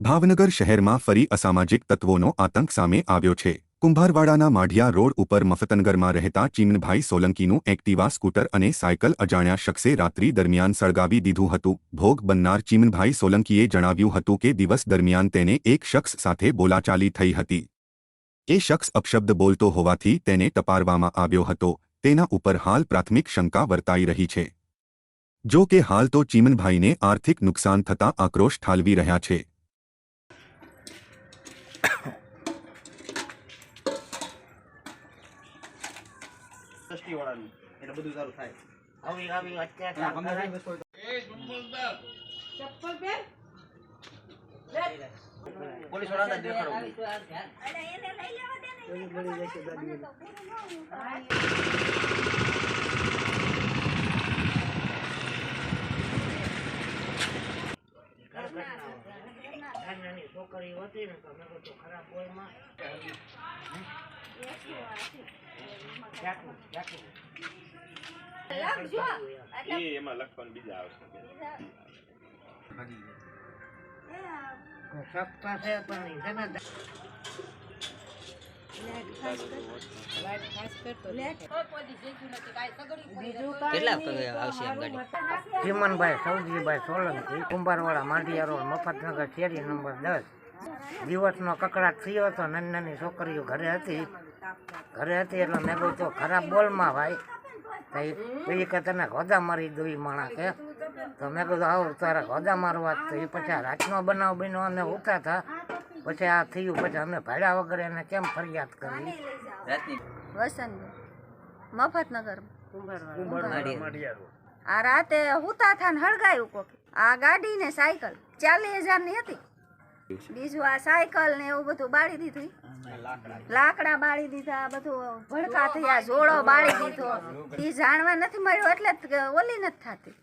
ભાવનગર શહેરમાં ફરી અસામાજિક તત્વોનો આતંક સામે આવ્યો છે. કુંભારવાડાના માઢિયા રોડ ઉપર મફતનગરમાં રહેતા ચીમનભાઈ સોલંકીનું એક્ટિવા સ્કૂટર અને સાયકલ અજાણ્યા શખ્સે રાત્રિ દરમિયાન સળગાવી દીધું હતું. ભોગ બનનાર ચીમનભાઈ સોલંકીએ જણાવ્યું હતું કે દિવસ દરમિયાન તેને એક શખ્સ સાથે બોલાચાલી થઈ હતી. એ શખ્સ અપશબ્દ બોલતો હોવાથી તેને ટપારવામાં આવ્યો હતો. તેના ઉપર હાલ પ્રાથમિક શંકા વર્તાઈ રહી છે. જો કે હાલ તો ચીમનભાઈને આર્થિક નુકસાન થતા આક્રોશ ઠાલવી રહ્યા છે. ટ્રસ્ટીવાળાનું એટલે બધું સારું થાય. આવી આવી અત્યાચાર ચપ્પલ પહેર પોલીસવાળા દેખાડો છોકરી હતી ને તો મેં કીધું ખરાબ બોલમાં. એ એમાં લખવાનું બીજા આવશે પણ ચીમનભાઈ સૌજીભાઈ સોલંકી કુંભારવાળા માંડિયા રોડ મફતનગર શેરી નંબર દસ. દિવસનો કકડાટ થયો હતો નાની નાની છોકરીઓ ઘરે હતી. ઘરે હતી એટલે મેં કહું તો ખરાબ બોલમાં ભાઈ તો એ એ કે તને ગોદા મારી દો ઈ માણા કે તો મેં કીધું આવું તારે ગોદા મારવા તો એ પછી આ રાતનો બનાવ બન્યો અને ઉતા હતા પછી આ થયું પછી અમે ભાડા વગર એને કેમ ફરિયાદ કરી? વસંત મફતનગર. કુંભારવાળા આ રાતે હુતા થાન હળગાયું કોક. આ ગાડી ને સાયકલ ચાલીસ હજારની હતી. બીજું આ સાયકલ ને એવું બધું બાળી દીધું. લાકડા. બાળી દીધા બધું ભડકા થયા જોડો બાળી દીધો. એ જાણવા નથી મળ્યું એટલે જ ઓલી નથી થતી.